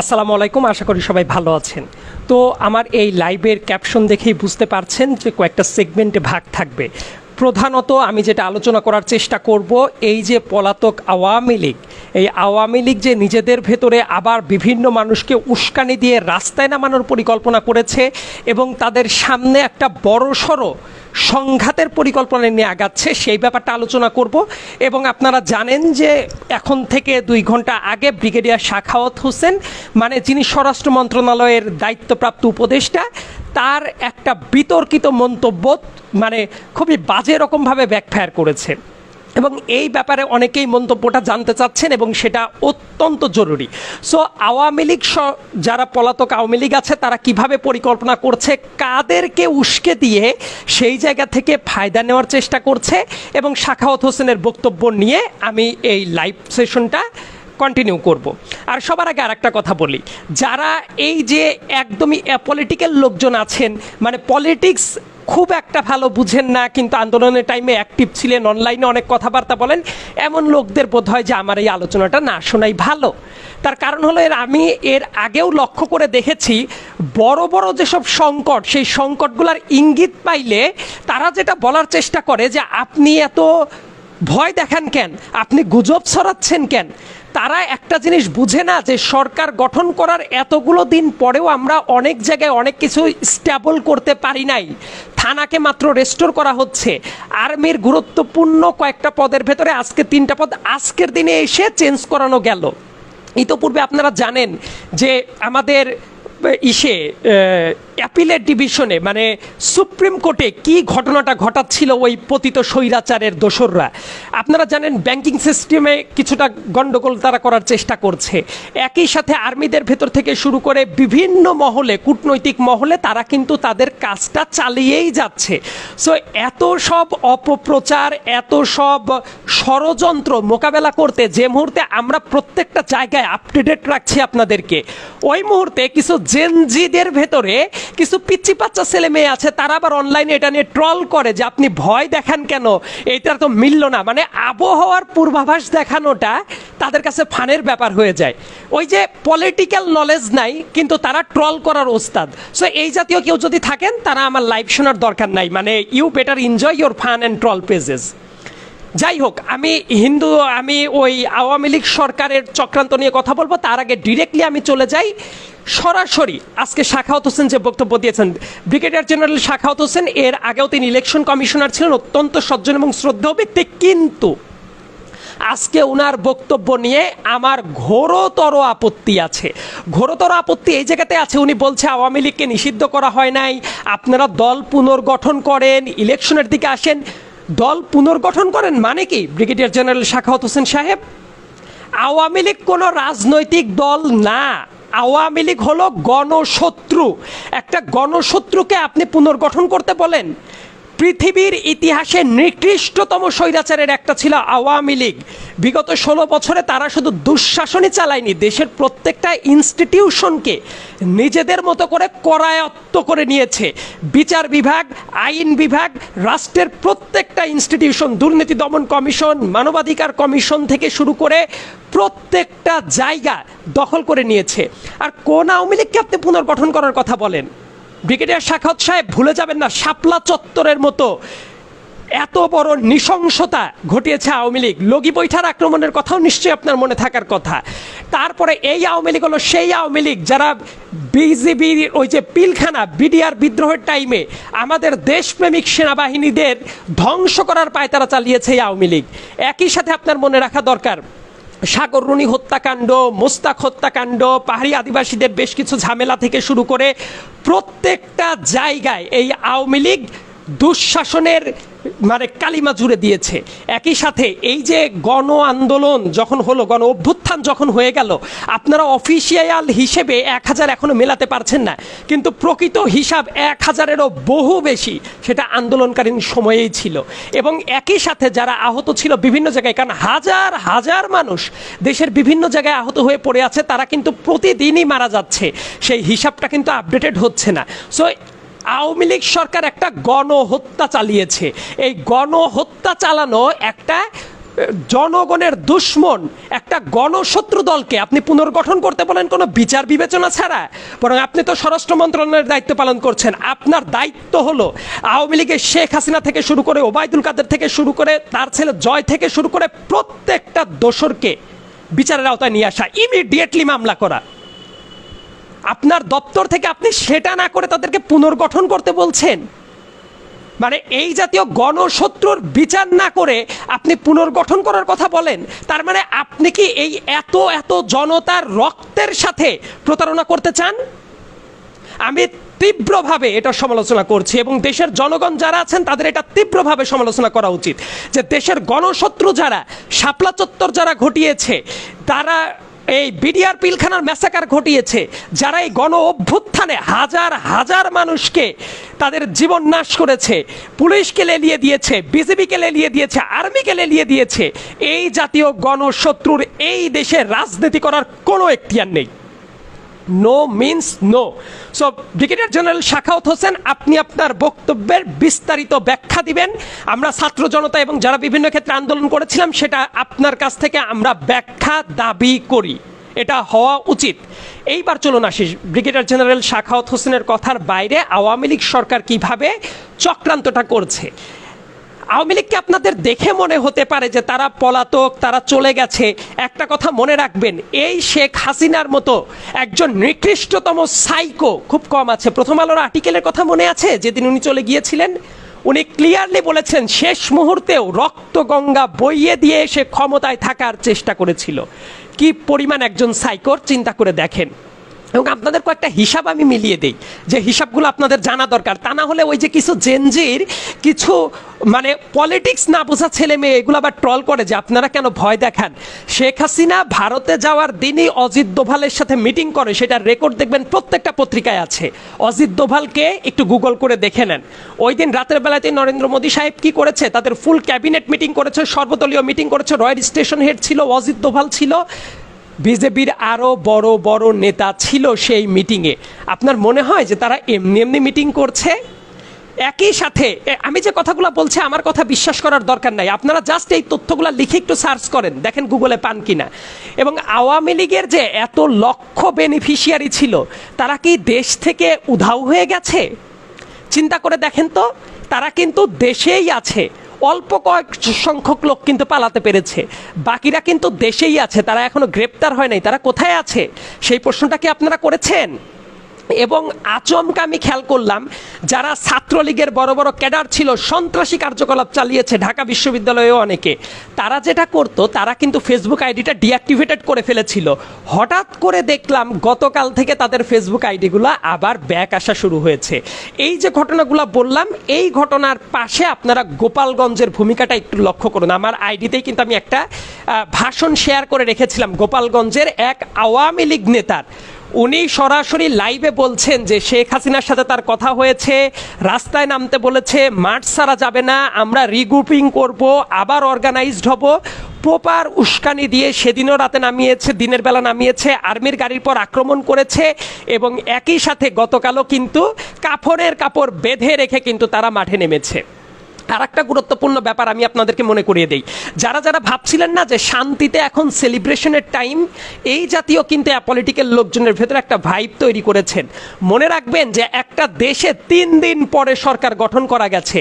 আসসালামু আলাইকুম, আশা করি সবাই ভালো আছেন। তো আমার এই লাইভের ক্যাপশন দেখেই বুঝতে পারছেন যে কয়েকটা সেগমেন্টে ভাগ থাকবে। প্রধানত আমি যেটা আলোচনা করার চেষ্টা করব, এই যে পলাতক আওয়ামী লীগ, এই আওয়ামী লীগ যে নিজেদের ভেতরে আবার বিভিন্ন মানুষকে উস্কানি দিয়ে রাস্তায় নামানোর পরিকল্পনা করেছে এবং তাদের সামনে একটা বড়সড় সংঘাতের পরিকল্পনা নিয়ে আগাচ্ছে, সেই ব্যাপারটা আলোচনা করব। এবং আপনারা জানেন যে এখন থেকে দুই ঘণ্টা আগে ব্রিগেডিয়ার শাখাওয়াত হোসেন মানে যিনি স্বরাষ্ট্র মন্ত্রণালয়ের দায়িত্বপ্রাপ্ত উপদেষ্টা তার একটা বিতর্কিত মন্তব্য মানে খুবই বাজে রকমভাবে ব্যাকফায়ার করেছে। এবং এই ব্যাপারে অনেকেই মন্তব্যটা জানতে চাচ্ছেন এবং সেটা অত্যন্ত জরুরি। সো আওয়ামী লীগ যারা পলাতক আওয়ামী লীগ আছে, তারা কীভাবে পরিকল্পনা করছে, কাদেরকে উস্কে দিয়ে সেই জায়গা থেকে ফায়দা নেওয়ার চেষ্টা করছে, এবং শাখাওয়াত হোসেনের বক্তব্য নিয়ে আমি এই লাইভ সেশনটা কন্টিনিউ করব। আর সবার আগে আরেকটা কথা বলি। যারা এই যে একদমই পলিটিক্যাল লোকজন আছেন মানে পলিটিক্স খুব একটা ভালো বুঝেন না, কিন্তু আন্দোলনের টাইমে অ্যাক্টিভ ছিলেন অনলাইনে অনেক কথাবার্তা বলেন, এমন লোকদের বোধ হয় যে আমার এই আলোচনাটা না শোনাই ভালো। তার কারণ হলো এর, আমি এর আগেও লক্ষ্য করে দেখেছি, বড় বড় যেসব সংকট, সেই সংকটগুলোর ইঙ্গিত পাইলে তারা যেটা বলার চেষ্টা করে যে আপনি এত ভয় দেখান কেন? আপনি গুজব ছড়াচ্ছেন কেন? তারা একটা জিনিস বুঝে না যে সরকার গঠন করার এতগুলো দিন পরেও আমরা অনেক জায়গায় অনেক কিছু স্ট্যাবল করতে পারি নাই। থানাকে মাত্র রেস্টোর করা হচ্ছে। আর্মির গুরুত্বপূর্ণ কয়েকটা পদের ভেতরে আজকে তিনটা পদ, আজকের দিনে এসে চেঞ্জ করানো গেল। ইতোপূর্বে আপনারা জানেন যে আমাদের ইসে অ্যাপিলের ডিভিশনে মানে সুপ্রিম কোর্টে কি ঘটনাটা ঘটাচ্ছিল ওই পতিত স্বৈরাচারের দোসররা? আপনারা জানেন ব্যাংকিং সিস্টেমে কিছুটা গন্ডগোল তারা করার চেষ্টা করছে। একই সাথে আর্মিদের ভেতর থেকে শুরু করে বিভিন্ন মহলে, কূটনৈতিক মহলে তারা কিন্তু তাদের কাজটা চালিয়েই যাচ্ছে। সো এত সব অপপ্রচার, এত সব ষড়যন্ত্র মোকাবেলা করতে যে মুহূর্তে আমরা প্রত্যেকটা জায়গায় আপডেটেড রাখছি আপনাদেরকে, ওই মুহূর্তে কিছু জেনজিদের ভেতরে কিছু পিচ্ছি পাচ্চা ছেলে মেয়ে আছে, তারা আবার অনলাইনে এটা নিয়ে ট্রল করে যে আপনি ভয় দেখান কেন? এটা তো মিলল না। মানে আবহাওয়ার পূর্বাভাস দেখানোটা তাদের কাছে ফানের ব্যাপার হয়ে যায়। ওই যে পলিটিক্যাল নলেজ নাই, কিন্তু তারা ট্রল করার ওস্তাদ। সো এই জাতীয় কেউ যদি থাকেন, তারা আমার লাইভ শোনার দরকার নাই। মানে you better enjoy your fun and troll pages যাই হোক আমি হিন্দু, আমি ওই আওয়ামী লীগ সরকারের চক্রান্ত নিয়ে কথা বলব, তার আগে ডিরেক্টলি আমি চলে যাই। সরাসরি আজকে শাখাওত হোসেন যে বক্তব্য দিয়েছেন, ব্রিগেডিয়ার জেনারেল শাখাওত হোসেন, এর আগেও তিনি ইলেকশন কমিশনার ছিলেন, অত্যন্ত সজ্জন এবং শ্রদ্ধেয় ব্যক্তি। কিন্তু আজকে ওনার বক্তব্য নিয়ে আমার ঘোরতর আপত্তি আছে। ঘোরতর আপত্তি এই জায়গাতে আছে, উনি বলছে আওয়ামী লীগকে নিষিদ্ধ করা হয় নাই, আপনারা দল পুনর্গঠন করেন ইলেকশনের দিকে আসেন। দল পুনর্গঠন করেন মানে কি? ব্রিগেডিয়ার জেনারেল শাখাওত হোসেন সাহেব, আওয়ামী লীগ কোনো রাজনৈতিক দল না। আওয়ামী লীগ হলো গণশত্রু। একটা গণশত্রুকে আপনি পুনর্গঠন করতে বলেন পৃথিবীর ইতিহাসে নিকৃষ্টতম স্বৈরাচারের একটা ছিল আওয়ামী লীগ। বিগত ষোলো বছরে তারা শুধু দুঃশাসনই চালায়নি, দেশের প্রত্যেকটা ইনস্টিটিউশনকে নিজেদের মতো করে করায়ত্ত করে নিয়েছে। বিচার বিভাগ, আইন বিভাগ, রাষ্ট্রের প্রত্যেকটা ইনস্টিটিউশন দুর্নীতি দমন কমিশন, মানবাধিকার কমিশন থেকে শুরু করে প্রত্যেকটা জায়গা দখল করে নিয়েছে। আর কোন আওয়ামী লীগকে আপনি পুনর্গঠন করার কথা বলেন? ব্রিগেডিয়ার শাখাত সাহেব ভুলে যাবেন না, শাপলা চত্বরের মতো এত বড় নৃশংসতা ঘটিয়েছে আওয়ামী লীগ। লগি বৈঠার আক্রমণের কথাও নিশ্চয়ই আপনার মনে থাকার কথা। তারপরে এই আওয়ামী লীগ হলো সেই আওয়ামী লীগ যারা বিজিবির ওই যে পিলখানা, বিডিআর বিদ্রোহের টাইমে আমাদের দেশপ্রেমিক সেনাবাহিনীদের ধ্বংস করার পায় তারা চালিয়েছে এই আওয়ামী লীগ। একই সাথে আপনার মনে রাখা দরকার সাগররুনি হত্যাকাণ্ড, মোস্তাক হত্যাকাণ্ড, পাহাড়ি আদিবাসীদের বেশ কিছু ঝামেলা থেকে শুরু করে প্রত্যেকটা জায়গায় এই আওয়ামী লীগ দুঃশাসনের মানে কালিমা জুড়ে দিয়েছে। একই সাথে এই যে গণ আন্দোলন যখন হলো, গণ অভ্যুত্থান যখন হয়ে গেল, আপনারা অফিসিয়াল হিসেবে এক হাজার এখনও মেলাতে পারছেন না। কিন্তু প্রকৃত হিসাব এক হাজারেরও বহু বেশি সেটা আন্দোলনকালীন সময়েই ছিল। এবং একই সাথে যারা আহত ছিল বিভিন্ন জায়গায়, কারণ হাজার হাজার মানুষ দেশের বিভিন্ন জায়গায় আহত হয়ে পড়ে আছে, তারা কিন্তু প্রতিদিনই মারা যাচ্ছে। সেই হিসাবটা কিন্তু আপডেটেড হচ্ছে না। সো আওয়ামী লীগ সরকার একটা গণহত্যা চালিয়েছে। এই গণহত্যা চালানো একটা জনগণের দুশ্মন, একটা গণশত্রু দলকে আপনি পুনর্গঠন করতে বলেন কোনো বিচার বিবেচনা ছাড়া। বরং আপনি তো স্বরাষ্ট্র মন্ত্রণালয়ের দায়িত্ব পালন করছেন। আপনার দায়িত্ব হলো আওয়ামী লীগের শেখ হাসিনা থেকে শুরু করে ওবায়দুল কাদের থেকে শুরু করে তার ছেলে জয় থেকে শুরু করে প্রত্যেকটা দোসরকে বিচারের আওতায় নিয়ে আসা ইমিডিয়েটলি মামলা করা। আপনার দপ্তর থেকে আপনি সেটা না করে তাদেরকে পুনর্গঠন করতে বলছেন? মানে এই জাতীয় গণশত্রুর বিচার না করে আপনি পুনর্গঠন করার কথা বলেন, তার মানে আপনি কি এই এত এত জনতার রক্তের সাথে প্রতারণা করতে চান? আমি তীব্রভাবে এটা সমালোচনা করছি এবং দেশের জনগণ যারা আছেন তাদের এটা তীব্রভাবে সমালোচনা করা উচিত যে দেশের গণশত্রু যারা, শাপলা চত্বর যারা ঘটিয়েছে, তারা এই বিডিআর পিলখানার ম্যাসাকার ঘটিয়েছে, যারা এই গণ অভ্যুত্থানে হাজার হাজার মানুষকে তাদের জীবন নাশ করেছে। পুলিশকে লেলিয়ে দিয়েছে বিজেপিকে লেলিয়ে দিয়েছে, আর্মিকে লেলিয়ে দিয়েছে। এই জাতীয় গণশত্রুর এই দেশে রাজনীতি করার কোনো এখতিয়ার নেই। No means no so brigadier general Shakhawat Hossain আপনি আপনার বক্তব্যের বিস্তারিত ব্যাখ্যা দিবেন। আমরা ছাত্র জনতা এবং যারা বিভিন্ন ক্ষেত্রে আন্দোলন করেছিলাম, সেটা আপনার কাছ থেকে আমরা ব্যাখ্যা, দাবি করি। এটা হওয়া উচিত। এইবার চলুন আসিস ব্রিগেডিয়ার জেনারেল শাখাওত হোসেনের কথার বাইরে আওয়ামী লীগ সরকার কীভাবে চক্রান্তটা করছে? আওয়ামী লীগকে আপনাদের দেখে মনে হতে পারে যে তারা পলাতক, তারা চলে গেছে। একটা কথা মনে রাখবেন, এই শেখ হাসিনার মতো একজন নিকৃষ্টতম সাইকো খুব কম আছে। প্রথম আলোর আর্টিকেলের কথা মনে আছে? যেদিন উনি চলে গিয়েছিলেন, উনি ক্লিয়ারলি বলেছেন, শেষ মুহূর্তেও রক্ত গঙ্গা বইয়ে দিয়ে সে ক্ষমতায় থাকার চেষ্টা করেছিল। কি পরিমাণ একজন সাইকোর চিন্তা করে দেখেন। এবং আপনাদের কয়েকটা হিসাব আমি মিলিয়ে দেই। যে হিসাবগুলো আপনাদের জানা দরকার। তা না হলে ওই যে কিছু জেনজির কিছু মানে পলিটিক্স না বোঝা ছেলে মেয়ে এগুলো আবার ট্রল করে যে আপনারা কেন ভয় দেখান? শেখ হাসিনা ভারতে যাওয়ার দিনই অজিত দোভালের সাথে মিটিং করে, সেটার রেকর্ড দেখবেন প্রত্যেকটা পত্রিকায় আছে। অজিত দোভালকে একটু গুগল করে দেখে নেন। ওই দিন রাতের বেলাতে নরেন্দ্র মোদী সাহেব কি করেছে? তাদের ফুল ক্যাবিনেট মিটিং করেছে, সর্বদলীয় মিটিং করেছে রয়্যাল স্টেশন হেড ছিল, অজিত দোভাল ছিল। বিজেপির আরও বড় বড় নেতা ছিল সেই মিটিংয়ে আপনার মনে হয় যে তারা এমনি এমনি মিটিং করছে? একই সাথে আমি যে কথাগুলো বলছি, আমার কথা বিশ্বাস করার দরকার নাই। আপনারা জাস্ট এই তথ্যগুলো লিখে একটু সার্চ করেন, দেখেন গুগলে পান কিনা। এবং আওয়ামী লীগের যে এত লক্ষ বেনিফিশিয়ারি ছিল, তারা কি দেশ থেকে উধাও হয়ে গেছে? চিন্তা করে দেখেন তো, তারা কিন্তু দেশেই আছে। অল্প কয়েক সংখ্যক লোক কিন্তু পালাতে পেরেছে। বাকিরা কিন্তু দেশেই আছে, তারা এখনও গ্রেপ্তার হয় নাই, তারা কোথায় আছে? সেই প্রশ্নটা কি আপনারা করেছেন? এবং আচমকা আমি খেয়াল করলাম, যারা ছাত্রলীগের বড় বড় ক্যাডার ছিল, সন্ত্রাসী কার্যকলাপ চালিয়েছে ঢাকা বিশ্ববিদ্যালয়েও অনেকে। তারা যেটা করত, তারা কিন্তু ফেসবুক আইডিটা ডিঅ্যাক্টিভেটেড করে ফেলেছিল। হঠাৎ করে দেখলাম, গতকাল থেকে তাদের ফেসবুক আইডিগুলো আবার ব্যাক আসা শুরু হয়েছে। এই যে ঘটনাগুলো বললাম, এই ঘটনার পাশে আপনারা গোপালগঞ্জের ভূমিকাটা একটু লক্ষ্য করুন। আমার আইডিতেই কিন্তু আমি একটা ভাষণ শেয়ার করে রেখেছিলাম। গোপালগঞ্জের এক আওয়ামী লীগ নেতার। উনি সরাসরি লাইভে বলছেন যে শেখ হাসিনার সাথে তার কথা হয়েছে, রাস্তায় নামতে বলেছে, মাঠ ছাড়া যাবে না, আমরা রিগ্রুপিং করব, আবার অর্গানাইজড হব। প্রপার উস্কানি দিয়ে সেদিনও রাতে নামিয়েছে, দিনের বেলা নামিয়েছে, আর্মির গাড়ির পর আক্রমণ করেছে এবং একই সাথে গতকালও কিন্তু কাপড়ের কাপড় বেঁধে রেখে কিন্তু তারা মাঠে নেমেছে। আর একটা গুরুত্বপূর্ণ ব্যাপার আমি আপনাদেরকে মনে করিয়ে দিই। যারা যারা ভাবছিলেন না যে শান্তিতে এখন সেলিব্রেশনের টাইম, এই জাতীয় কিন্তু অ্যাপলিটিক্যাল লোকজনের ভেতরে একটা ভাইব তৈরি করেছেন। মনে রাখবেন যে একটা দেশে তিন দিন পরে সরকার গঠন করা গেছে।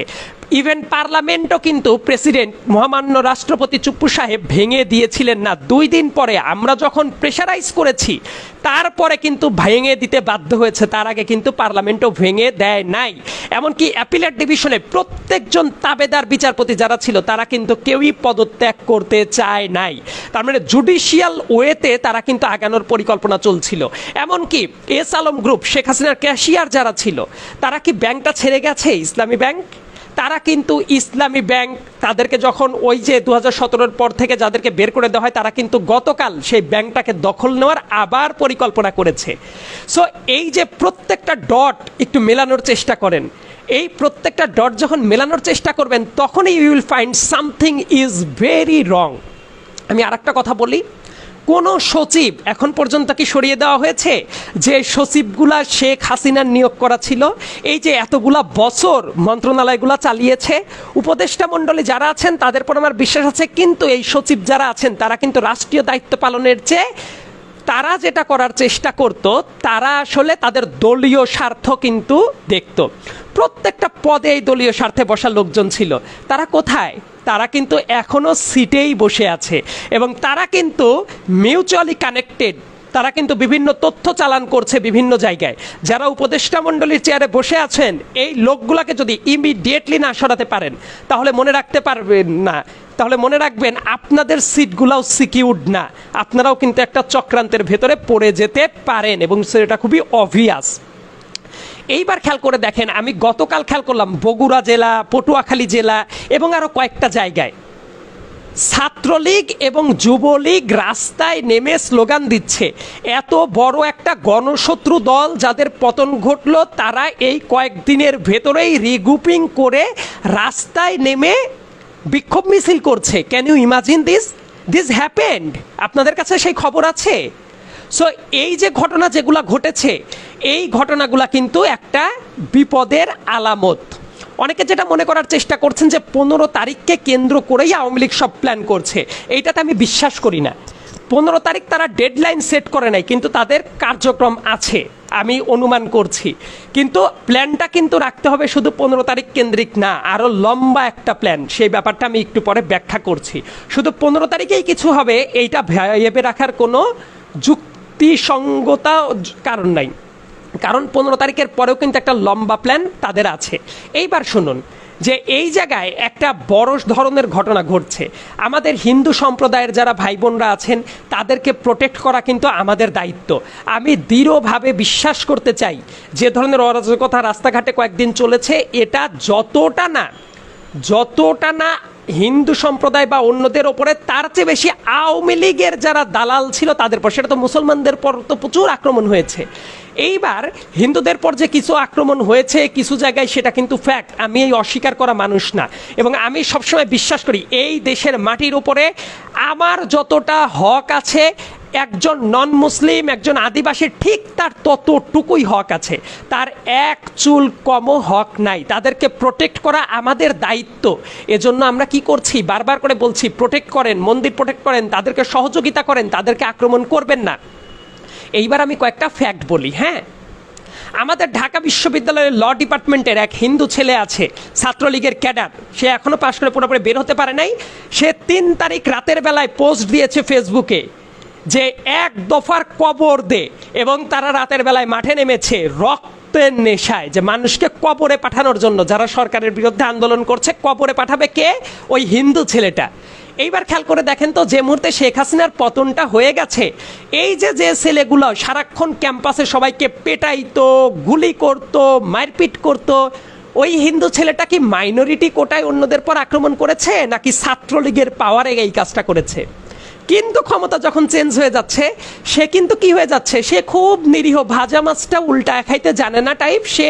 ইভেন পার্লামেন্টও কিন্তু প্রেসিডেন্ট মহামান্য রাষ্ট্রপতি চুপ্পু সাহেব ভেঙে দিয়েছিলেন না। দুই দিন পরে আমরা যখন প্রেশারাইজ করেছি, তারপরে কিন্তু ভেঙে দিতে বাধ্য হয়েছে। তার আগে কিন্তু পার্লামেন্টও ভেঙে দেয় নাই। এমনকি অ্যাপিলেট ডিভিশনে প্রত্যেকজন তাবেদার বিচারপতি যারা ছিল, তারা কিন্তু কেউই পদত্যাগ করতে চায় নাই। তার মানে জুডিশিয়াল ওয়েতে তারা কিন্তু আগানোর পরিকল্পনা চলছিল। এমনকি এস আলম গ্রুপ শেখ হাসিনার ক্যাশিয়ার যারা ছিল, তারা কি ব্যাংকটা ছেড়ে গেছে? ইসলামী ব্যাংক? তারা কিন্তু ইসলামী ব্যাংক তাদেরকে যখন ওই যে দু হাজার পর থেকে যাদেরকে বের করে দেওয়া হয়, তারা কিন্তু গতকাল সেই ব্যাংকটাকে দখল নেওয়ার আবার পরিকল্পনা করেছে। সো এই যে প্রত্যেকটা ডট একটু মেলানোর চেষ্টা করেন। এই প্রত্যেকটা ডট যখন মেলানোর চেষ্টা করবেন, তখনই you will find something is very wrong আমি আর কথা বলি। কোনো সচিব এখন পর্যন্ত কি সরিয়ে দেওয়া হয়েছে? যে সচিবগুলা শেখ হাসিনার নিয়োগ করা ছিল, এই যে এতগুলা বছর মন্ত্রণালয়গুলা চালিয়েছে, উপদেষ্টা মণ্ডলী যারা আছেন তাদের পর আমার বিশ্বাস আছে, কিন্তু এই সচিব যারা আছেন তারা কিন্তু রাষ্ট্রীয় দায়িত্ব পালনের চেয়ে তারা যেটা করার চেষ্টা করত, তারা আসলে তাদের দলীয় স্বার্থ কিন্তু দেখত। প্রত্যেকটা পদে এই দলীয় স্বার্থে বসা লোকজন ছিল। তারা কোথায়? তারা কিন্তু এখনও সিটেই বসে আছে। এবং তারা কিন্তু মিউচুয়ালি কানেক্টেড তারা কিন্তু বিভিন্ন তথ্য চালান করছে বিভিন্ন জায়গায়। যারা উপদেষ্টা মণ্ডলীর চেয়ারে বসে আছেন, এই লোকগুলাকে যদি ইমিডিয়েটলি না সরাতে পারেন, তাহলে মনে রাখতে পারবেন না। তাহলে মনে রাখবেন আপনাদের সিটগুলাও সিকিউরড না। আপনারাও কিন্তু একটা চক্রান্তের ভেতরে পড়ে যেতে পারেন এবং সেটা খুবই অভিয়াস এইবার খেয়াল করে দেখেন, আমি গতকাল খেয়াল করলাম বগুড়া জেলা, পটুয়াখালী জেলা এবং আরও কয়েকটা জায়গায়। ছাত্রলীগ এবং যুবলীগ রাস্তায় নেমে স্লোগান দিচ্ছে। এত বড় একটা গণশত্রু দল যাদের পতন ঘটলো, তারা এই কয়েকদিনের ভেতরেই রিগ্রুপিং করে রাস্তায় নেমে বিক্ষোভ মিছিল করছে। Can you imagine this this happened আপনাদের কাছে সেই খবর আছে? সো এই যে ঘটনা যেগুলো ঘটেছে, এই ঘটনাগুলো কিন্তু একটা বিপদের আলামত। অনেকে যেটা মনে করার চেষ্টা করছেন যে পনেরো তারিখকে কেন্দ্র করেই আওয়ামী লীগ সব প্ল্যান করছে। এইটাতে আমি বিশ্বাস করি না। পনেরো তারিখ তারা ডেডলাইন সেট করে নাই, কিন্তু তাদের কার্যক্রম আছে, আমি অনুমান করছি। কিন্তু প্ল্যানটা কিন্তু রাখতে হবে শুধু পনেরো তারিখ কেন্দ্রিক না আরও লম্বা একটা প্ল্যান সেই ব্যাপারটা আমি একটু পরে ব্যাখ্যা করছি। শুধু পনেরো তারিখেই কিছু হবে, এইটা ভেবে রাখার কোনো যুক্তিসঙ্গতা কারণ নাই। কারণ পনেরো তারিখের পরেও কিন্তু একটা লম্বা প্ল্যান তাদের আছে। এইবার শুনুন, যে এই জায়গায় একটা বড় ধরনের ঘটনা ঘটছে। আমাদের হিন্দু সম্প্রদায়ের যারা ভাই বোনরা আছেন, তাদেরকে প্রোটেক্ট করা কিন্তু আমাদের দায়িত্ব। আমি দৃঢ়ভাবে বিশ্বাস করতে চাই, যে ধরনের অরাজকতা রাস্তাঘাটে কয়েকদিন চলেছে, এটা যতটা না যতটা না হিন্দু সম্প্রদায় বা অন্যদের ওপরে, তার চেয়ে বেশি আওয়ামী লীগের যারা দালাল ছিল তাদের পর সেটা তো মুসলমানদের পর তো প্রচুর আক্রমণ হয়েছে। এইবার হিন্দুদের পর যে কিছু আক্রমণ হয়েছে, কিছু জায়গায় সেটা কিন্তু ফ্যাক্ট আমি এই অস্বীকার করা মানুষ না। এবং আমি সবসময় বিশ্বাস করি, এই দেশের মাটির উপরে আমার যতটা হক আছে, একজন নন মুসলিম একজন আদিবাসীর ঠিক তার ততটুকুই হক আছে। তার এক চুল কমও হক নাই। তাদেরকে প্রোটেক্ট করা আমাদের দায়িত্ব। এজন্য আমরা কি করছি? বারবার করে বলছি প্রোটেক্ট করেন, মন্দির প্রোটেক্ট করেন, তাদেরকে সহযোগিতা করেন, তাদেরকে আক্রমণ করবেন না। এইবার আমি কয়েকটা ফ্যাক্ট বলি হ্যাঁ? আমাদের ঢাকা বিশ্ববিদ্যালয়ের ল ডিপার্টমেন্টের এক হিন্দু ছেলে আছে, ছাত্রলীগের ক্যাডার। সে এখনও পাশ করে পুরোপুরি বের হতে পারে নাই। সে তিন তারিখ রাতের বেলায় পোস্ট দিয়েছে ফেসবুকে যে এক দফার কবর দে এবং তারা রাতের বেলায় মাঠে নেমেছে রক্তের নেশায় যে মানুষকে কবরে পাঠানোর জন্য, যারা সরকারের বিরুদ্ধে আন্দোলন করছে, কবরে পাঠাবে কে? ওই হিন্দু ছেলেটা। এইবার খেয়াল করে দেখেন তো, যে মুহূর্তে শেখ হাসিনার পতনটা হয়ে গেছে, এই যে যে ছেলেগুলো সারাক্ষণ ক্যাম্পাসে সবাইকে পেটাইতো, গুলি করতো, মারপিট করতো, ওই হিন্দু ছেলেটা কি মাইনরিটি কোটায় অন্যদের পর আক্রমণ করেছে, নাকি ছাত্রলীগের পাওয়ারে এই কাজটা করেছে? কিন্তু ক্ষমতা যখন চেঞ্জ হয়ে যাচ্ছে, সে কিন্তু কি হয়ে যাচ্ছে? সে খুব নিরীহ, ভাজা মাছটা উল্টা খাইতে জানে না টাইপ সে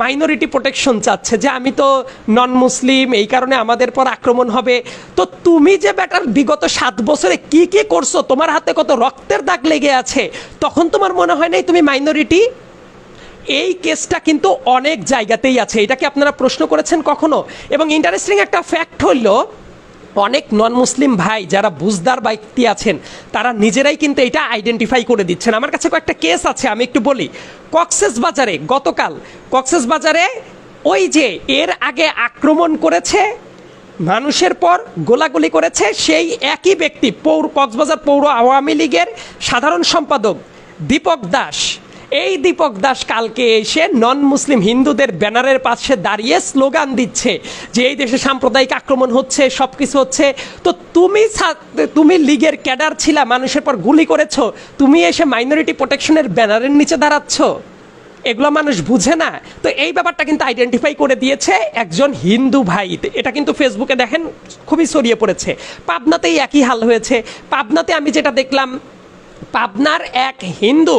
মাইনরিটি প্রোটেকশন চাচ্ছে যে আমি তো নন মুসলিম এই কারণে আমাদের পর আক্রমণ হবে। তো তুমি যে ব্যাটার বিগত সাত বছরে কি কি করছ, তোমার হাতে কত রক্তের দাগ লেগে আছে, তখন তোমার মনে হয় নাই তুমি মাইনরিটি এই কেসটা কিন্তু অনেক জায়গাতেই আছে এটাকে আপনারা প্রশ্ন করেছেন কখনো? এবং ইন্টারেস্টিং একটা ফ্যাক্ট হইল অনেক নন মুসলিম ভাই যারা বুঝদার ব্যক্তি আছেন, তারা নিজেরাই কিন্তু এটা আইডেন্টিফাই করে দিচ্ছেন। আমার কাছে কয়েকটা কেস আছে, আমি একটু বলি। কক্সেস বাজারে গতকাল, কক্সেস বাজারে ওই যে এর আগে আক্রমণ করেছে, মানুষের পর গোলাগুলি করেছে, সেই একই ব্যক্তি, পৌর কক্সবাজার পৌর আওয়ামী লীগের সাধারণ সম্পাদক দীপক দাস। এই দীপক দাস কালকে এসে নন মুসলিম হিন্দুদের ব্যানারের পাশে দাঁড়িয়ে স্লোগান দিচ্ছে যে এই দেশে সাম্প্রদায়িক আক্রমণ হচ্ছে সব কিছু হচ্ছে। তো তুমি তুমি লীগের ক্যাডার ছিলা, মানুষের পর গুলি করেছ, তুমি এসে মাইনরিটি প্রোটেকশনের ব্যানারের নিচে দাঁড়াচ্ছ? এগুলো মানুষ বুঝে না। তো এই ব্যাপারটা কিন্তু আইডেন্টিফাই করে দিয়েছে একজন হিন্দু ভাই। এটা কিন্তু ফেসবুকে দেখেন, খুবই ছড়িয়ে পড়েছে। পাবনাতেই একই হাল হয়েছে। পাবনাতে আমি যেটা দেখলাম, পাবনার এক হিন্দু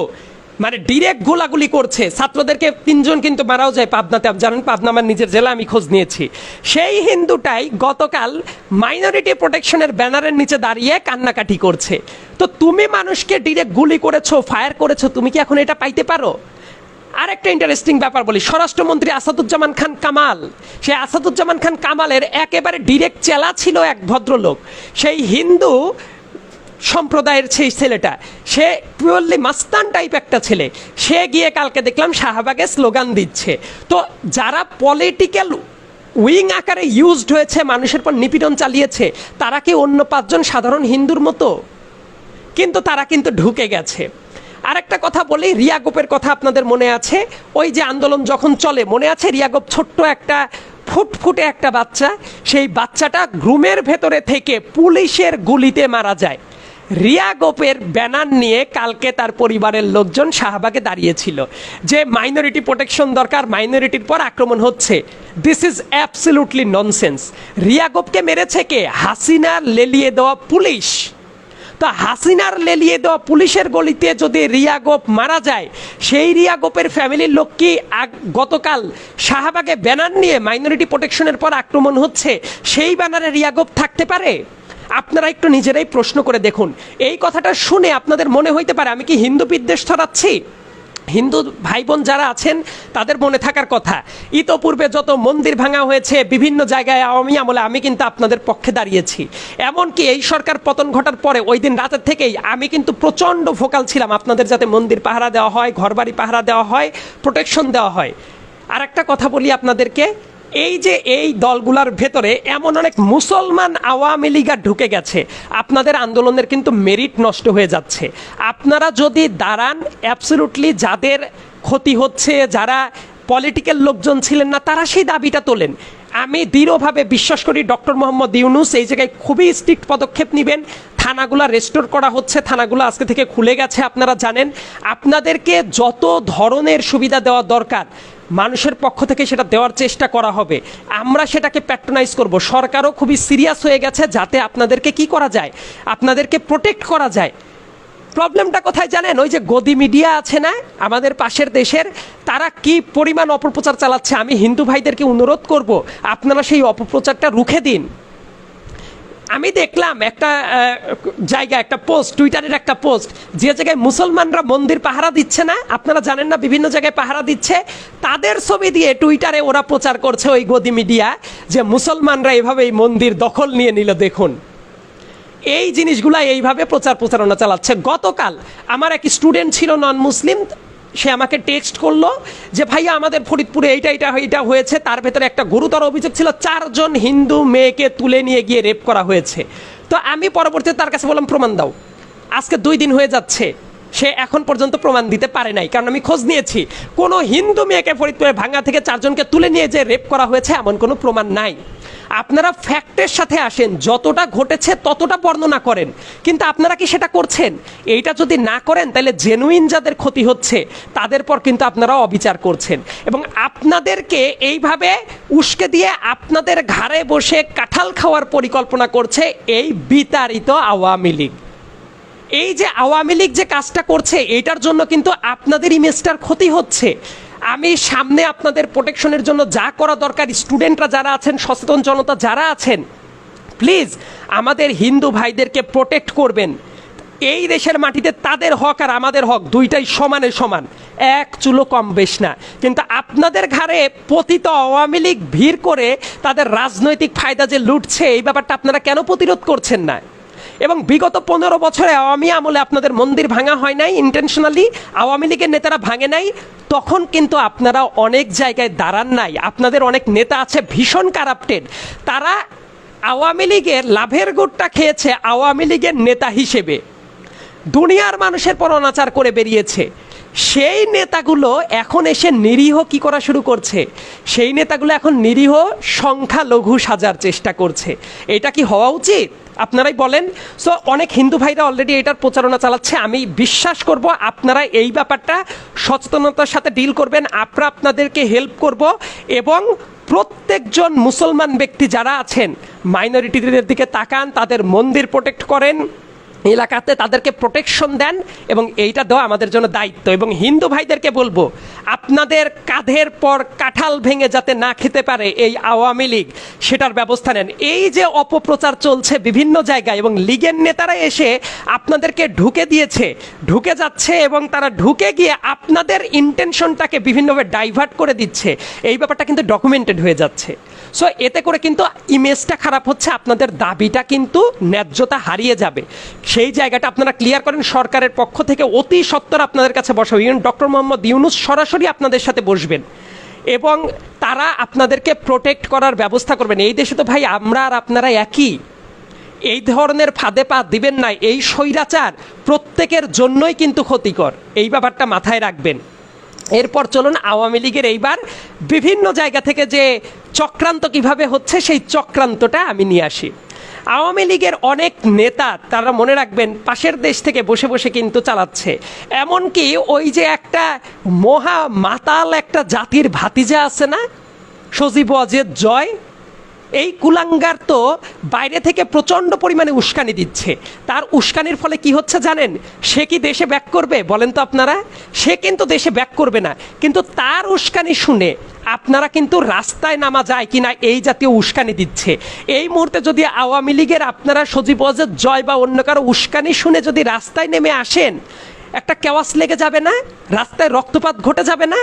মানে ডিরেক্ট গোলাগুলি করছে। ছাত্রদেরকে তিনজন কিন্তু মারাও যায় পাবনাতে। জানেন পাবনা আমার নিজের জেলা আমি খোঁজ নিয়েছি। সেই হিন্দুটাই গতকাল মাইনরিটি প্রোটেকশনের ব্যানারের নিচে দাঁড়িয়ে কান্নাকাটি করছে। তো তুমি মানুষকে ডিরেক্ট গুলি করেছ ফায়ার করেছ, তুমি কি এখন এটা পাইতে পারো? আরেকটা ইন্টারেস্টিং ব্যাপার বলি। স্বরাষ্ট্রমন্ত্রী আসাদুজ্জামান খান কামাল। সেই আসাদুজ্জামান খান কামালের একেবারে ডিরেক্ট চেলা ছিল এক ভদ্রলোক। সেই হিন্দু সম্প্রদায়ের সেই ছেলেটা। সে পিওরলি মাস্তান টাইপ একটা ছেলে। সে গিয়ে কালকে দেখলাম শাহবাগে স্লোগান দিচ্ছে। তো যারা পলিটিক্যাল উইং আকারে ইউজড হয়েছে, মানুষের পর নিপীড়ন চালিয়েছে, তারা কি অন্য পাঁচজন সাধারণ হিন্দুর মতো? কিন্তু তারা কিন্তু ঢুকে গেছে। আরেকটা কথা বলি রিয়াগোপের কথা আপনাদের মনে আছে? ওই যে আন্দোলন যখন চলে, মনে আছে রিয়াগোপ ছোট্ট একটা, ফুটফুটে একটা বাচ্চা? সেই বাচ্চাটা গ্রুমের ভেতরে থেকে পুলিশের গুলিতে মারা যায়। রিয়া গোপের ব্যানার নিয়ে কালকে তার পরিবারের লোকজন শাহবাগে দাঁড়িয়েছিল। যে মাইনরিটি প্রোটেকশন দরকার মাইনরিটির পর আক্রমণ হচ্ছে। This is absolutely nonsense Riya গোপকে মেরেছে কে? হাসিনার লেলিয়ে দেওয়া পুলিশ। তো হাসিনার লেলিয়ে দেওয়া পুলিশের গলিতে যদি রিয়া গোপ মারা যায়, সেই রিয়া গোপের ফ্যামিলির লোক কি গতকাল শাহবাগে ব্যানার নিয়ে মাইনরিটি প্রোটেকশনের পর আক্রমণ হচ্ছে, সেই ব্যানারে রিয়া গোপ থাকতে পারে? আপনারা একটু নিজেরাই প্রশ্ন করে দেখুন। এই কথাটা শুনে আপনাদের মনে হইতে পারে আমি কি হিন্দু বিদ্বেষ ছড়াচ্ছি? হিন্দু ভাই বোন যারা আছেন, তাদের মনে থাকার কথা। ইতোপূর্বে যত মন্দির ভাঙা হয়েছে, বিভিন্ন জায়গায় আওয়ামী আমলে আমি কিন্তু আপনাদের পক্ষে দাঁড়িয়েছি। এমনকি এই সরকার পতন ঘটার পরে, ওই দিন রাতের থেকেই আমি কিন্তু প্রচণ্ড ভোকাল ছিলাম আপনাদের যাতে মন্দির পাহারা দেওয়া হয়, ঘরবাড়ি পাহারা দেওয়া হয় প্রোটেকশন দেওয়া হয়। আর একটা কথা বলি আপনাদেরকে। এই যে এই দলগুলার ভেতরে এমন অনেক মুসলমান আওয়ামী লীগার ঢুকে গেছে। আপনাদের আন্দোলনের কিন্তু মেরিট নষ্ট হয়ে যাচ্ছে। আপনারা যদি দাঁড়ান অ্যাবসলুটলি যাদের ক্ষতি হচ্ছে, যারা পলিটিক্যাল লোকজন ছিলেন না, তারা সেই দাবিটা তোলেন। আমি দৃঢ়ভাবে বিশ্বাস করি ডক্টর মোহাম্মদ ইউনুস এই জায়গায় খুবই স্ট্রিক্ট পদক্ষেপ নেবেন। থানাগুলো রেস্টোর করা হচ্ছে, থানাগুলো আজকে থেকে খুলে গেছে, আপনারা জানেন। আপনাদেরকে যত ধরনের সুবিধা দেওয়া দরকার মানুষের পক্ষ থেকে সেটা দেওয়ার চেষ্টা করা হবে। আমরা সেটাকে প্যাট্রোনাইজ করব। সরকারও খুবই সিরিয়াস হয়ে গেছে যাতে আপনাদেরকে কি করা যায়? আপনাদেরকে প্রোটেক্ট করা যায়। প্রবলেমটা কোথায় জানেন? ওই যে গদি মিডিয়া আছে না? আমাদের পাশের দেশের, তারা কি পরিমাণ অপপ্রচার চালাচ্ছে? আমি হিন্দু ভাইদেরকে অনুরোধ করব, আপনারা সেই অপপ্রচারটা রুখে দিন। আমি দেখলাম একটা জায়গা, একটা পোস্ট টুইটারের একটা পোস্ট যে জায়গায় মুসলমানরা মন্দির পাহারা দিচ্ছে না, আপনারা জানেন না বিভিন্ন জায়গায় পাহারা দিচ্ছে, তাদের ছবি দিয়ে টুইটারে ওরা প্রচার করছে ওই গদি মিডিয়া, যে মুসলমানরা এভাবে এই মন্দির দখল নিয়ে নিল, দেখুন। এই জিনিসগুলা এইভাবে প্রচার প্রচারণা চালাচ্ছে। গতকাল আমার এক স্টুডেন্ট ছিল নন মুসলিম সে আমাকে টেক্সট করল যে, ভাইয়া, আমাদের ফরিদপুরে এইটা এইটা এইটা হয়েছে। তার ভেতরে একটা গুরুতর অভিযোগ ছিল। চারজন হিন্দু মেয়েকে তুলে নিয়ে গিয়ে রেপ করা হয়েছে। তো আমি পরবর্তীতে তার কাছে বললাম, প্রমাণ দাও। আজকে দুই দিন হয়ে যাচ্ছে। সে এখন পর্যন্ত প্রমাণ দিতে পারে নাই। কারণ আমি খোঁজ নিয়েছি। কোনো হিন্দু মেয়েকে ফরিদপুরে ভাঙ্গা থেকে চারজনকে তুলে নিয়ে যে রেপ করা হয়েছে, এমন কোনো প্রমাণ নাই। আপনারা ফ্যাক্টের সাথে আসেন, যতটা ঘটেছে ততটা বর্ণনা করেন। কিন্তু আপনারা কি সেটা করছেন? এইটা যদি না করেন, তাহলে জেনুইন যাদের ক্ষতি হচ্ছে, তাদের পর কিন্তু আপনারা অবিচার করছেন। এবং আপনাদেরকে এইভাবে উস্কে দিয়ে আপনাদের ঘাড়ে বসে কাঁঠাল খাওয়ার পরিকল্পনা করছে এই বিতাড়িত আওয়ামী লীগ। এই যে আওয়ামী লীগ যে কাজটা করছে এটার জন্য কিন্তু আপনাদের ইমেজটার ক্ষতি হচ্ছে। আমি সামনে আপনাদের প্রোটেকশনের জন্য যা করা দরকার স্টুডেন্টরা যারা আছেন, সচেতন জনতা যারা আছেন প্লিজ আমাদের হিন্দু ভাইদেরকে প্রোটেক্ট করবেন। এই দেশের মাটিতে তাদের হক আর আমাদের হক দুইটাই সমানে সমান। এক চুলো কম বেশ না। কিন্তু আপনাদের ঘাড়ে পতিত আওয়ামী লীগ ভিড় করে তাদের রাজনৈতিক ফায়দা যে লুটছে, এই ব্যাপারটা আপনারা কেন প্রতিরোধ করছেন না? এবং বিগত পনেরো বছরে আওয়ামী আমলে আপনাদের মন্দির ভাঙা হয় নাই ইন্টেনশনালি আওয়ামী লীগের নেতারা ভাঙে নাই, তখন কিন্তু আপনারা অনেক জায়গায় দাঁড়ান নাই। আপনাদের অনেক নেতা আছে ভীষণ কারাপ্টেড তারা আওয়ামী লীগের লাভের গুড়টা খেয়েছে আওয়ামী লীগের নেতা হিসেবে। দুনিয়ার মানুষের পর অনাচার করে বেরিয়েছে। সেই নেতাগুলো এখন এসে নিরীহ কি করা শুরু করছে? সেই নেতাগুলো এখন নিরীহ সংখ্যালঘু সাজার চেষ্টা করছে। এটা কি হওয়া উচিত? আপনারাই বলেন। সো অনেক হিন্দু ভাইরা অলরেডি এটার প্রচারণা চালাচ্ছে। আমি বিশ্বাস করব, আপনারা এই ব্যাপারটা সচেতনতার সাথে ডিল করবেন। আমরা আপনাদেরকে হেল্প করব এবং প্রত্যেকজন মুসলমান ব্যক্তি যারা আছেন মাইনরিটিদের দিকে তাকান, তাদের মন্দির প্রোটেক্ট করেন। এলাকাতে তাদেরকে প্রোটেকশন দেন এবং এইটা দেওয়া আমাদের জন্য দায়িত্ব। এবং হিন্দু ভাইদেরকে বলব, আপনাদের কাঁধের পর কাঁঠাল ভেঙে যাতে না খেতে পারে এই আওয়ামী লীগ, সেটার ব্যবস্থা নেন। এই যে অপপ্রচার চলছে বিভিন্ন জায়গায় এবং লীগের নেতারা এসে আপনাদেরকে ঢুকে দিয়েছে, ঢুকে যাচ্ছে এবং তারা ঢুকে গিয়ে আপনাদের ইন্টেনশনটাকে বিভিন্নভাবে ডাইভার্ট করে দিচ্ছে। এই ব্যাপারটা কিন্তু ডকুমেন্টেড হয়ে যাচ্ছে। সো এতে করে কিন্তু ইমেজটা খারাপ হচ্ছে, আপনাদের দাবিটা কিন্তু ন্যায্যতা হারিয়ে যাবে। সেই জায়গাটা আপনারা ক্লিয়ার করেন, সরকারের পক্ষ থেকে অতি সত্তর আপনাদের কাছে বসাবে। ইউন ডক্টর মোহাম্মদ ইউনুস সরাসরি আপনাদের সাথে বসবেন। এবং তারা আপনাদেরকে প্রোটেক্ট করার ব্যবস্থা করবেন। এই দেশে তো ভাই, আমরা আর আপনারা একই। এই ধরনের ফাঁদে পা দিবেন না। এই স্বৈরাচার প্রত্যেকের জন্যই কিন্তু ক্ষতিকর। এই ব্যাপারটা মাথায় রাখবেন। এরপর চলুন, আওয়ামী লীগের এইবার বিভিন্ন জায়গা থেকে যে চক্রান্ত কীভাবে হচ্ছে, সেই চক্রান্তটা আমি নিয়ে আসি। আওয়ামী লীগের অনেক নেতা, তারা মনে রাখবেন, পাশের দেশ থেকে বসে বসে কিন্তু চালাচ্ছে। এমনকি ওই যে একটা মহা মাতাল একটা জাতির ভাতিজা আছে না? সজীব অজের জয় এই কুলাঙ্গার তো বাইরে থেকে প্রচণ্ড পরিমাণে উস্কানি দিচ্ছে। তার উস্কানির ফলে কি হচ্ছে জানেন? সে কি দেশে ব্যাক করবে? বলেন তো আপনারা। সে কিন্তু দেশে ব্যাক করবে না। কিন্তু তার উস্কানি শুনে আপনারা কিন্তু রাস্তায় নামা যায় কিনা এই জাতীয় উস্কানি দিচ্ছে। এই মুহূর্তে যদি আওয়ামী লীগের আপনারা সজীব জয় বা অন্য কারও উস্কানি শুনে যদি রাস্তায় নেমে আসেন, একটা কেওয়াস লেগে যাবে না? রাস্তায় রক্তপাত ঘটে যাবে না?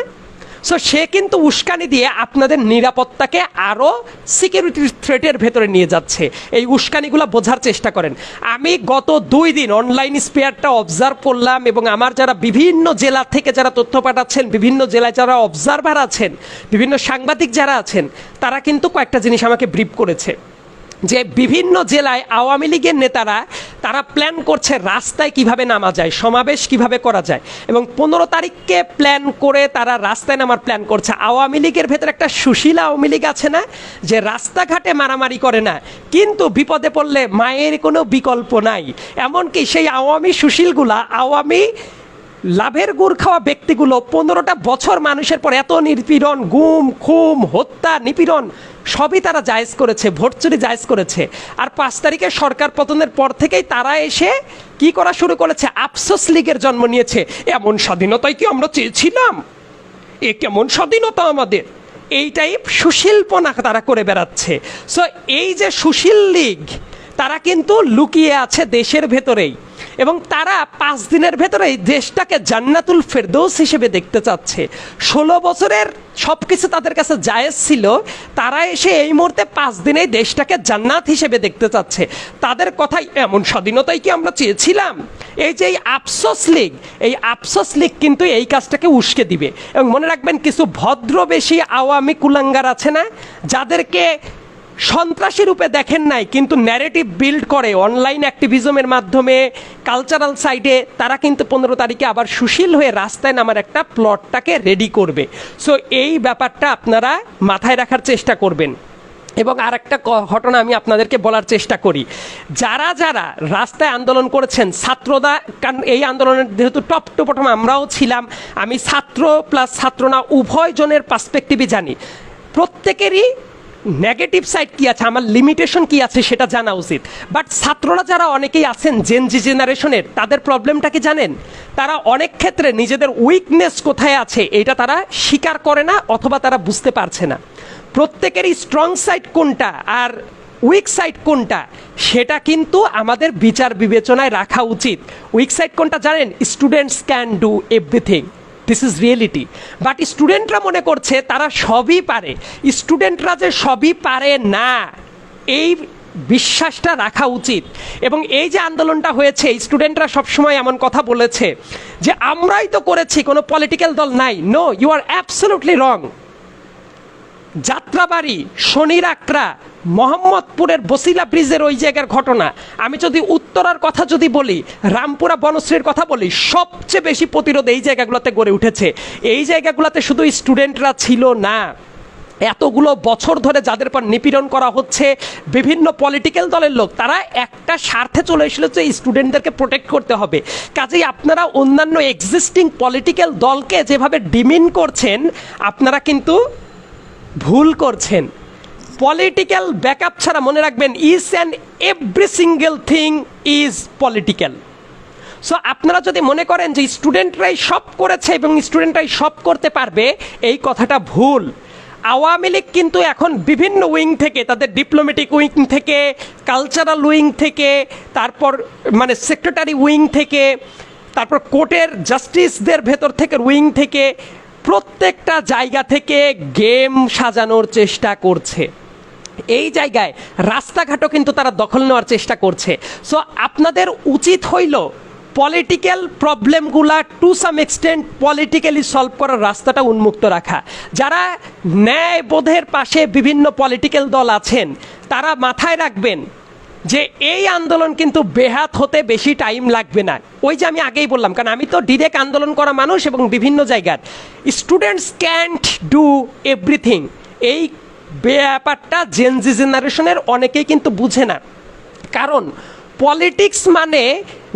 সো সে কিন্তু উস্কানি দিয়ে আপনাদের নিরাপত্তাকে আরও সিকিউরিটি থ্রেটের ভেতরে নিয়ে যাচ্ছে। এই উস্কানিগুলো বোঝার চেষ্টা করেন। আমি গত দুই দিন অনলাইন স্পেয়ারটা অবজার্ভ করলাম এবং আমার যারা বিভিন্ন জেলা থেকে যারা তথ্য পাঠাচ্ছেন, বিভিন্ন জেলায় যারা অবজারভার আছেন, বিভিন্ন সাংবাদিক যারা আছেন, তারা কিন্তু কয়েকটা জিনিস আমাকে ব্রিফ করেছে। যে বিভিন্ন জেলায় আওয়ামী লীগের নেতারা, তারা প্ল্যান করছে রাস্তায় কীভাবে নামা যায়, সমাবেশ কীভাবে করা যায়। এবং পনেরো তারিখকে প্ল্যান করে তারা রাস্তায় নামার প্ল্যান করছে। আওয়ামী লীগের ভেতরে একটা সুশীল আওয়ামী লীগ আছে না, যে রাস্তাঘাটে মারামারি করে না। কিন্তু বিপদে পড়লে মায়ের কোনো বিকল্প নাই। এমনকি সেই আওয়ামী সুশীলগুলা আওয়ামী লাভের গুড় খাওয়া ব্যক্তিগুলো পনেরোটা বছর মানুষের পর এত নিপীড়ন, গুম, খুম, হত্যা, নিপীড়ন, সবই তারা জায়েজ করেছে ভোট চুরি জায়েজ করেছে। আর পাঁচ তারিখে সরকার পতনের পর থেকেই তারা এসে কি করা শুরু করেছে? আফসোস লীগের জন্ম নিয়েছে। এমন স্বাধীনতাই কি আমরা চেয়েছিলাম? এ কেমন স্বাধীনতা আমাদের? এই টাইপ সুশীলপনা তারা করে বেড়াচ্ছে। সো এই যে সুশীল লীগ, তারা কিন্তু লুকিয়ে আছে দেশের ভেতরেই। এবং তারা পাঁচ দিনের ভেতরেই দেশটাকে জান্নাতুল ফেরদৌস হিসেবে দেখতে চাচ্ছে। ষোলো বছরের সব কিছু তাদের কাছে জায়েজ ছিল, তারা এসে এই মুহূর্তে পাঁচ দিনেই দেশটাকে জান্নাত হিসেবে দেখতে চাচ্ছে। তাদের কথাই এমন স্বাধীনতাই কি আমরা চেয়েছিলাম? এই যে এই আফসোস লীগ, এই আফসোস লীগ কিন্তু এই কাজটাকে উস্কে দিবে। এবং মনে রাখবেন, কিছু ভদ্রবেশী আওয়ামী কুলাঙ্গার আছে না, যাদেরকে সন্ত্রাসী রূপে দেখেন নাই, কিন্তু ন্যারেটিভ বিল্ড করে অনলাইন অ্যাক্টিভিজমের মাধ্যমে কালচারাল সাইডে তারা কিন্তু পনেরো তারিখে আবার সুশীল হয়ে রাস্তায় নামার একটা প্লটটাকে রেডি করবে। সো এই ব্যাপারটা আপনারা মাথায় রাখার চেষ্টা করবেন। এবং আর একটা ঘটনা আমি আপনাদেরকে বলার চেষ্টা করি। যারা যারা রাস্তায় আন্দোলন করেছেন ছাত্রদা কারণ এই আন্দোলনের যেহেতু টপ টু প্রথম আমরাও ছিলাম, আমি ছাত্র প্লাস ছাত্র না, উভয় জনের পার্সপেক্টিভই জানি। প্রত্যেকেরই নেগেটিভ সাইড কি আছে? আমার লিমিটেশন কি আছে সেটা জানা উচিত। বাট ছাত্ররা যারা অনেকেই আছেন জেন জি জেনারেশনের তাদের প্রবলেমটা কি জানেন? তারা অনেক ক্ষেত্রে নিজেদের উইকনেস কোথায় আছে, এটা তারা স্বীকার করে না অথবা তারা বুঝতে পারছে না। প্রত্যেকেরই স্ট্রং সাইড কোনটা আর উইক সাইড কোনটা, সেটা কিন্তু আমাদের বিচার বিবেচনায় রাখা উচিত। উইক সাইড কোনটা জানেন? Students can do everything this is reality but স্টুডেন্টরা মনে করছে তারা সবই পারে। স্টুডেন্টরা যে সবই পারে না, এই বিশ্বাসটা রাখা উচিত। এবং এই যে আন্দোলনটা হয়েছে স্টুডেন্টরা সবসময় এমন কথা বলেছে যে, আমরাই তো করেছি, কোনো পলিটিক্যাল দল নাই। No you are absolutely wrong Jatrabari Shonir Akhra মোহাম্মদপুরের বসিলা ব্রিজের ওই জায়গার ঘটনা। আমি যদি উত্তরার কথা যদি বলি, রামপুরা বনশ্রীর কথা বলি, সবচেয়ে বেশি প্রতিরোধ এই জায়গাগুলোতে গড়ে উঠেছে। এই জায়গাগুলোতে শুধু স্টুডেন্টরা ছিল না। এতগুলো বছর ধরে যাদের পর নিপীড়ন করা হচ্ছে, বিভিন্ন পলিটিক্যাল দলের লোক, তারা একটা স্বার্থে চলে এসেছিল যে স্টুডেন্টদেরকে প্রোটেক্ট করতে হবে। কাজেই আপনারা অন্যান্য এক্সিস্টিং পলিটিক্যাল দলকে যেভাবে ডিমিন করছেন, আপনারা কিন্তু ভুল করছেন। পলিটিক্যাল ব্যাকআপ ছাড়া মনে রাখবেন is and every single thing is political so আপনারা যদি মনে করেন যে স্টুডেন্টরাই সব করেছে এবং স্টুডেন্টরাই সব করতে পারবে, এই কথাটা ভুল। আওয়ামী লীগ কিন্তু এখন বিভিন্ন উইং থেকে, তাদের ডিপ্লোমেটিক উইং থেকে কালচারাল উইং থেকে, তারপর মানে সেক্রেটারি উইং থেকে, তারপর কোর্টের জাস্টিসদের ভেতর থেকে উইং থেকে প্রত্যেকটা জায়গা থেকে গেম সাজানোর চেষ্টা করছে। এই জায়গায় রাস্তাঘাটও কিন্তু তারা দখল নেওয়ার চেষ্টা করছে। সো আপনাদের উচিত হইল political প্রবলেমগুলা to some extent politically solve করার রাস্তাটা উন্মুক্ত রাখা। যারা ন্যায় বোধের পাশে বিভিন্ন পলিটিক্যাল দল আছেন, তারা মাথায় রাখবেন যে এই আন্দোলন কিন্তু বেহাত হতে বেশি টাইম লাগবে না। ওই যে আমি আগেই বললাম, কারণ আমি তো ডিরেক্ট আন্দোলন করা মানুষ এবং বিভিন্ন জায়গার। স্টুডেন্টস ক্যান্ট ডু এভরিথিং এই ব্যাপারটা জেনজি জেনারেশনের অনেকেই কিন্তু বুঝে না। কারণ পলিটিক্স মানে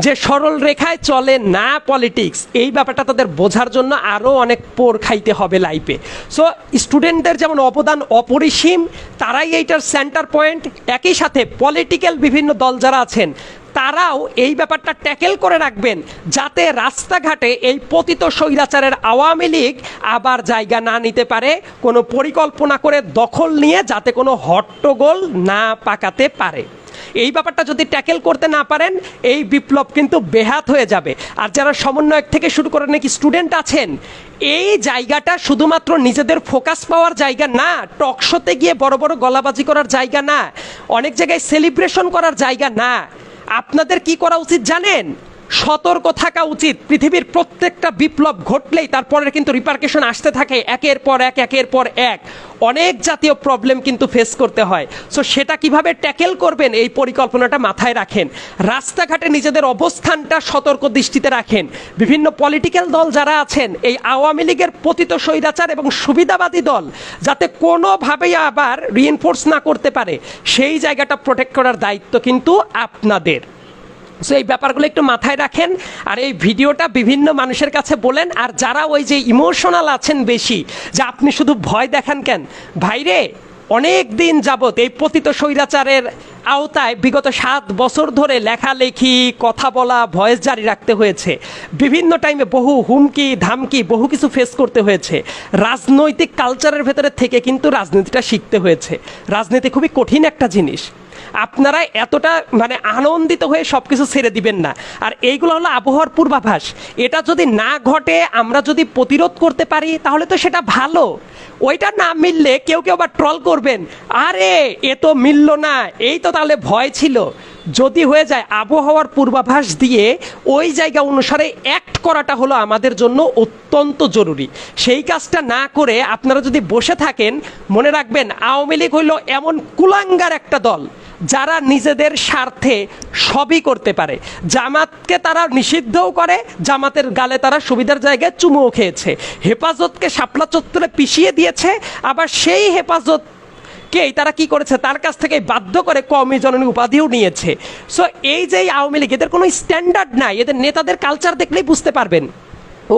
যে সরল রেখায় চলে না পলিটিক্স এই ব্যাপারটা তাদের বোঝার জন্য আরও অনেক পোর খাইতে হবে লাইফে সো স্টুডেন্টদের যেমন অবদান অপরিসীম, তারাই এইটার সেন্টার পয়েন্ট একই সাথে পলিটিক্যাল বিভিন্ন দল যারা আছেন, তারাও এই ব্যাপারটা ট্যাকেল করে রাখবেন, যাতে রাস্তাঘাটে এই পতিত স্বৈরাচারের আওয়ামী লীগ আবার জায়গা না নিতে পারে, কোনো পরিকল্পনা করে দখল নিয়ে যাতে কোনো হট্টগোল না পাকাতে পারে। এই ব্যাপারটা যদি ট্যাকেল করতে না পারেন, এই বিপ্লব কিন্তু বেহাত হয়ে যাবে। আর যারা সমন্বয়ক থেকে শুরু করে নাকি স্টুডেন্ট আছেন, এই জায়গাটা শুধুমাত্র নিজেদের ফোকাস পাওয়ার জায়গা না টকশোতে গিয়ে বড় বড় গলাবাজি করার জায়গা না, অনেক জায়গায় সেলিব্রেশন করার জায়গা না। আপনাদের কি করা উচিত জানেন? সতর্ক থাকা উচিত। পৃথিবীর প্রত্যেকটা বিপ্লব ঘটলেই তারপরে কিন্তু রিপার্কেশন আসতে থাকে। একের পর এক, একের পর এক। অনেক জাতীয় প্রবলেম কিন্তু ফেস করতে হয়। সো সেটা কীভাবে ট্যাকেল করবেন এই পরিকল্পনাটা মাথায় রাখেন। রাস্তাঘাটে নিজেদের অবস্থানটা সতর্ক দৃষ্টিতে রাখেন। বিভিন্ন পলিটিক্যাল দল যারা আছেন, এই আওয়ামী লীগের পতিত স্বৈরাচার এবং সুবিধাবাদী দল, যাতে কোনোভাবেই আবার রিএনফোর্স না করতে পারে, সেই জায়গাটা প্রোটেক্ট করার দায়িত্ব কিন্তু আপনাদের। সো এই ব্যাপারগুলো একটু মাথায় রাখেন আর এই ভিডিওটা বিভিন্ন মানুষের কাছে বলেন আর যারা ওই যে ইমোশনাল আছেন বেশি, যে আপনি শুধু ভয় দেখান কেন? ভাইরে, অনেক দিন যাবত এই পতিত স্বৈরাচারের আওতায় বিগত সাত বছর ধরে লেখালেখি, কথা বলা, ভয়েস জারি রাখতে হয়েছে। বিভিন্ন টাইমে বহু হুমকি, ধামকি, বহু কিছু ফেস করতে হয়েছে। রাজনৈতিক কালচারের ভেতরে থেকে কিন্তু রাজনীতিটা শিখতে হয়েছে। রাজনীতি খুবই কঠিন একটা জিনিস। আপনারা এতটা মানে আনন্দিত হয়ে সব কিছু ছেড়ে দিবেন না। আর এইগুলো হলো আবহাওয়ার পূর্বাভাস। এটা যদি না ঘটে, আমরা যদি প্রতিরোধ করতে পারি, তাহলে তো সেটা ভালো। ওইটা না মিললে কেউ কেউ আবার ট্রল করবেন। আরে, এ তো মিলল না। এই তো তাহলে ভয় ছিল। যদি হয়ে যায় আবহাওয়ার পূর্বাভাস দিয়ে, ওই জায়গা অনুসারে অ্যাক্ট করাটা হলো আমাদের জন্য অত্যন্ত জরুরি। সেই কাজটা না করে আপনারা যদি বসে থাকেন, মনে রাখবেন আওয়ামী লীগ হইল এমন কুলাঙ্গার একটা দল। যারা নিজেদের স্বার্থে সবই করতে পারে। জামাতকে তারা নিষিদ্ধও করে, জামাতের গালে তারা সুবিধার জায়গায় চুমুও খেয়েছে। হেফাজতকে শাপলা চত্বরে পিষিয়ে দিয়েছে, আবার সেই হেফাজত কেই তারা কি করেছে, তার কাছ থেকে বাধ্য করে কমি জননী উপাধিও নিয়েছে। সো এই যে আওয়ামী লীগ, এদের কোনো স্ট্যান্ডার্ড নাই। এদের নেতাদের কালচার দেখলেই বুঝতে পারবেন।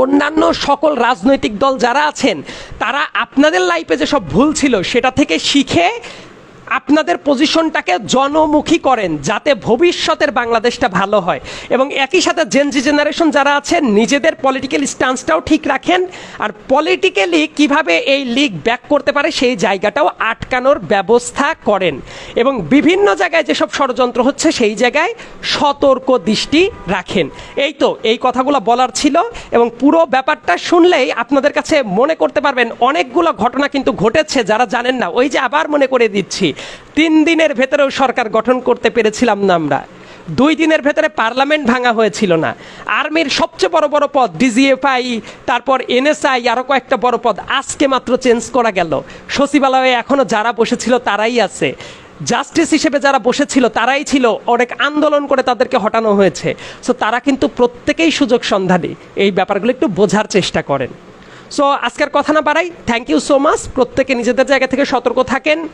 অন্যান্য সকল রাজনৈতিক দল যারা আছেন, তারা আপনাদের লাইফে যে সব ভুল ছিল, সেটা থেকে শিখে আপনাদের পজিশনটাকে জনমুখী করেন যাতে ভবিষ্যতের বাংলাদেশটা ভালো হয়। এবং একই সাথে জেনজি জেনারেশন যারা আছেন নিজেদের পলিটিক্যাল স্টান্সটাও ঠিক রাখেন। আর পলিটিক্যালি কীভাবে এই লিগ ব্যাক করতে পারে, সেই জায়গাটাও আটকানোর ব্যবস্থা করেন। এবং বিভিন্ন জায়গায় যেসব ষড়যন্ত্র হচ্ছে, সেই জায়গায় সতর্ক দৃষ্টি রাখেন। এই তো, এই কথাগুলো বলার ছিল। এবং পুরো ব্যাপারটা শুনলেই আপনাদের কাছে মনে করতে পারবেন, অনেকগুলো ঘটনা কিন্তু ঘটেছে যারা জানেন না। ওই যে আবার মনে করে দিচ্ছি তিন দিনের ভেতরেও সরকার গঠন করতে পেরেছিলাম না আমরা। দুই দিনের ভেতরে পার্লামেন্ট ভাঙা হয়েছিল না। আর্মির সবচেয়ে বড় বড় পদ, ডিজিএফআই, তারপর এনএসআই আরও কয়েকটা বড় পদ, আজকে মাত্র চেঞ্জ করা গেল। সচিবালয়ে এখনও যারা বসেছিল তারাই আছে। জাস্টিস হিসেবে যারা বসেছিল তারাই ছিল। অনেক আন্দোলন করে তাদেরকে হটানো হয়েছে। সো তারা কিন্তু প্রত্যেকেই সুযোগ সন্ধানী। এই ব্যাপারগুলো একটু বোঝার চেষ্টা করেন। সো আজকের কথা না বাড়াই। থ্যাংক ইউ সো মাচ প্রত্যেকে নিজেদের জায়গা থেকে সতর্ক থাকেন।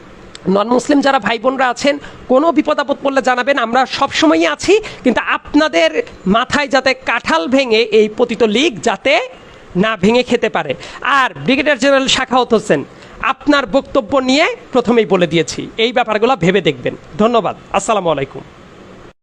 নন মুসলিম যারা ভাই বোনরা আছেন, কোনো বিপদ আপদ পড়লে জানাবেন, আমরা সবসময়ই আছি, কিন্তু আপনাদের মাথায় যাতে কাঁঠাল ভেঙে এই পতিত লীগ যাতে না ভেঙে খেতে পারে। আর ব্রিগেডিয়ার জেনারেল শাখাওত হোসেন, আপনার বক্তব্য নিয়ে প্রথমেই বলে দিয়েছি, এই ব্যাপারগুলো ভেবে দেখবেন। ধন্যবাদ। আসসালামু আলাইকুম।